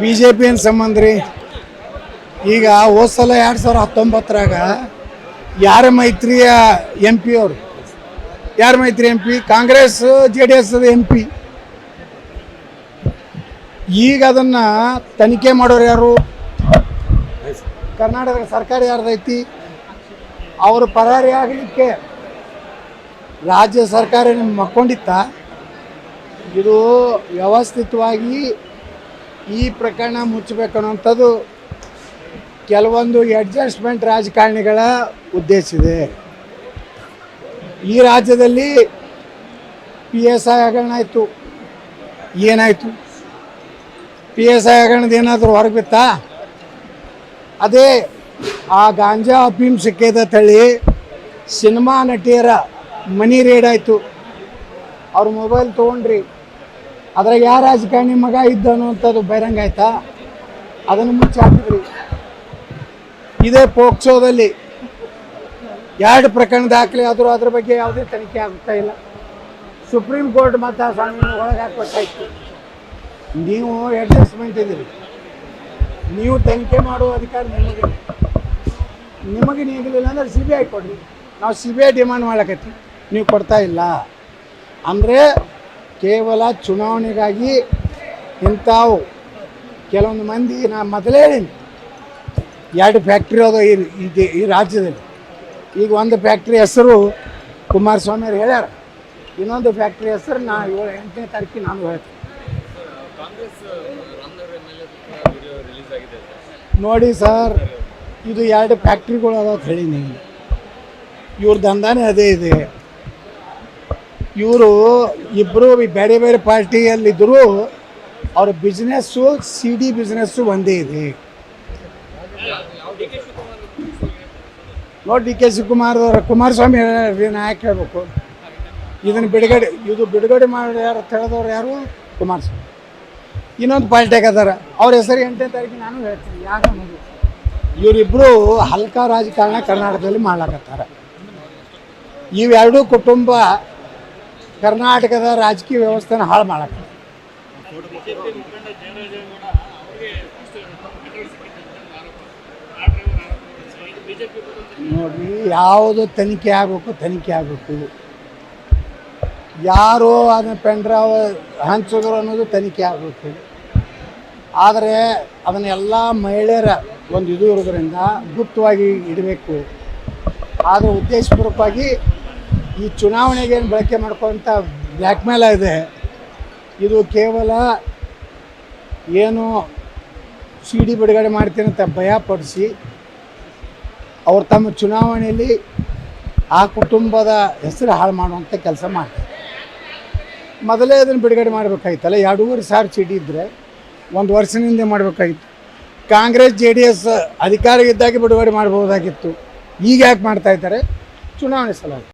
B J P ಏನು ಸಂಬಂಧ ರೀ ಈಗ ಹೋದ ಸಲ ಎರಡು ಸಾವಿರ ಹತ್ತೊಂಬತ್ತರಾಗ ಯಾರ ಮೈತ್ರಿಯ ಎಂ ಪಿ ಅವರು? ಯಾರ ಮೈತ್ರಿ M P Congress J D S M P ಈಗ ಅದನ್ನ ತನಿಖೆ ಮಾಡೋರು ಯಾರು? ಕರ್ನಾಟಕದ ಸರ್ಕಾರ ಯಾರ್ದೈತಿ? ಅವರು ಪರಾರಿ ಆಗಲಿಕ್ಕೆ ರಾಜ್ಯ ಸರ್ಕಾರ ಮಕ್ಕೊಂಡಿತ್ತ? ಇದು ವ್ಯವಸ್ಥಿತವಾಗಿ ಈ ಪ್ರಕರಣ ಮುಚ್ಚಬೇಕು ಅನ್ನೋಂಥದ್ದು ಕೆಲವೊಂದು ಅಡ್ಜಸ್ಟ್ಮೆಂಟ್ ರಾಜಕಾರಣಿಗಳ ಉದ್ದೇಶ ಇದೆ. ಈ ರಾಜ್ಯದಲ್ಲಿ ಪಿ ಎಸ್ ಐ ಹಗರಣ ಆಯಿತು. ಏನಾಯಿತು? ಪಿ ಎಸ್ ಐ ಹಗರಣದ ಏನಾದರೂ ಹೊರಗೆ ಬಿತ್ತಾ? ಅದೇ ಆ ಗಾಂಜಾ ಅಫೀಮ್ ಸಿಕ್ಕಿದ ತಳ್ಳಿ ಸಿನಿಮಾ ನಟಿಯರ ಮನಿ ರೇಡ್ ಆಯಿತು. ಅವ್ರ ಮೊಬೈಲ್ ತೊಗೊಂಡ್ರಿ. ಅದ್ರಾಗ ಯಾವ ರಾಜಕಾರಣಿ ಮಗ ಇದ್ದ ಅನ್ನುವಂಥದ್ದು ಬಹಿರಂಗ ಆಯ್ತಾ? ಅದನ್ನು ಮುಚ್ಚಿ ಹಾಕಿದ್ರಿ. ಇದೇ ಪೋಕ್ಸೋದಲ್ಲಿ ಎರಡು ಪ್ರಕರಣ ದಾಖಲೆ ಆದರೂ ಅದ್ರ ಬಗ್ಗೆ ಯಾವುದೇ ತನಿಖೆ ಆಗ್ತಾ ಇಲ್ಲ. ಸುಪ್ರೀಂ ಕೋರ್ಟ್ ಮತ್ತು ಆ ಒಳಗೆ ಹಾಕ್ಬೇಕಾಯ್ತು ನೀವು ಅಡ್ಜಸ್ಟ್ಮೆಂಟ್ ಇದ್ದೀರಿ. ನೀವು ತನಿಖೆ ಮಾಡುವ ಅಧಿಕಾರ ನಿಮಗೆ ನಿಮಗೆ ನೀಗಲಿಲ್ಲ ಅಂದ್ರೆ ಸಿ ಬಿ ಐ ಕೊಡ್ರಿ. ನಾವು ಸಿ ಬಿ ಐ ಡಿಮಾಂಡ್ ಮಾಡಕತ್ತಿ ನೀವು ಕೊಡ್ತಾ ಇಲ್ಲ. ಅಂದರೆ ಕೇವಲ ಚುನಾವಣೆಗಾಗಿ ಇಂಥವು ಕೆಲವೊಂದು ಮಂದಿ ನಾ ಮೊದಲೇ ಎರಡು ಫ್ಯಾಕ್ಟ್ರಿ ಅದ ಈ ರಾಜ್ಯದಲ್ಲಿ. ಈಗ ಒಂದು ಫ್ಯಾಕ್ಟ್ರಿ ಹೆಸರು ಕುಮಾರಸ್ವಾಮಿ ಅವ್ರು ಹೇಳ್ಯಾರ. ಇನ್ನೊಂದು ಫ್ಯಾಕ್ಟ್ರಿ ಹೆಸರು ನಾ ಏಳು ಎಂಟನೇ ತಾರೀಕಿಗೆ ನಾನು ಹೇಳ್ತೀನಿ. ನೋಡಿ ಸರ್, ಇದು ಎರಡು ಫ್ಯಾಕ್ಟ್ರಿಗಳು ಅದಾವ ಹೇಳಿ ನೀವು ಇವ್ರ ದಂಧನೇ ಅದೇ ಇದೆ. ಇವರು ಇಬ್ಬರು ಬೇರೆ ಬೇರೆ ಪಾರ್ಟಿಯಲ್ಲಿದ್ದರೂ ಅವ್ರ ಬಿಸ್ನೆಸ್ಸು ಸಿ ಡಿ ಬಿಸ್ನೆಸ್ಸು ಒಂದೇ ಇದೆ. ನೋಡಿ ಡಿ ಕೆ ಶಿವಕುಮಾರ್ ಕುಮಾರಸ್ವಾಮಿ ನಾಯಕ ಹೇಳ್ಬೇಕು? ಇದನ್ನು ಬಿಡುಗಡೆ, ಇದು ಬಿಡುಗಡೆ ಮಾಡಿ ಯಾರು ತಿಳಿದವ್ರು ಯಾರು? ಕುಮಾರಸ್ವಾಮಿ. ಇನ್ನೊಂದು ಪಾರ್ಟಿಯಾಗ ಅದಾರ ಅವ್ರ ಹೆಸರು ಎಂಟನೇ ತಾರೀಕು ನಾನು ಹೇಳ್ತೀನಿ ಯಾಕೆ ಇವರಿಬ್ಬರು ಹಲ್ಕಾ ರಾಜಕಾರಣ ಕರ್ನಾಟಕದಲ್ಲಿ ಮಾಡ್ಲಾಕತ್ತಾರ ಇವೆರಡೂ ಕುಟುಂಬ ಕರ್ನಾಟಕದ ರಾಜಕೀಯ ವ್ಯವಸ್ಥೆನ ಹಾಳು ಮಾಡಕ್ಕೆ ನೋಡ್ರಿ ಯಾವುದು ತನಿಖೆ ಆಗಬೇಕು ತನಿಖೆ ಆಗಬೇಕು. ಯಾರು ಅದನ್ನ ಪೆಂಡ್ರಾವ್ ಹಂಚಿದ್ರು ಅನ್ನೋದು ತನಿಖೆ ಆಗಬೇಕು. ಆದರೆ ಅದನ್ನೆಲ್ಲ ಮಹಿಳೆಯರ ಒಂದು ಇದು ಇರೋದ್ರಿಂದ ಗುಪ್ತವಾಗಿ ಇಡಬೇಕು. ಆದರೆ ಉದ್ದೇಶಪೂರ್ವಕವಾಗಿ ಈ ಚುನಾವಣೆಗೆ ಏನು ಬಳಕೆ ಮಾಡ್ಕೊಂತ ಬ್ಲ್ಯಾಕ್ ಮೇಲ ಇದೆ. ಇದು ಕೇವಲ ಏನು ಸಿ ಡಿ ಬಿಡುಗಡೆ ಮಾಡ್ತೀನಿ ಅಂತ ಭಯಪಡಿಸಿ ಅವ್ರು ತಮ್ಮ ಚುನಾವಣೆಯಲ್ಲಿ ಆ ಕುಟುಂಬದ ಹೆಸರು ಹಾಳು ಮಾಡುವಂಥ ಕೆಲಸ ಮಾಡ್ತಾರೆ. ಮೊದಲೇ ಅದನ್ನು ಬಿಡುಗಡೆ ಮಾಡಬೇಕಾಗಿತ್ತಲ್ಲ ಎರಡೂವರೆ ಸಾವಿರ ಚೀಟಿ ಇದ್ದರೆ ಒಂದು ವರ್ಷದಿಂದ ಮಾಡಬೇಕಾಗಿತ್ತು ಕಾಂಗ್ರೆಸ್, ಜೆ ಡಿ ಎಸ್ ಅಧಿಕಾರಿಗಿದ್ದಾಗಿ ಬಿಡುಗಡೆ ಮಾಡ್ಬೋದಾಗಿತ್ತು ಈಗ ಯಾಕೆ ಮಾಡ್ತಾ ಇದ್ದಾರೆ? ಚುನಾವಣೆ ಸಲುವಾಗಿ.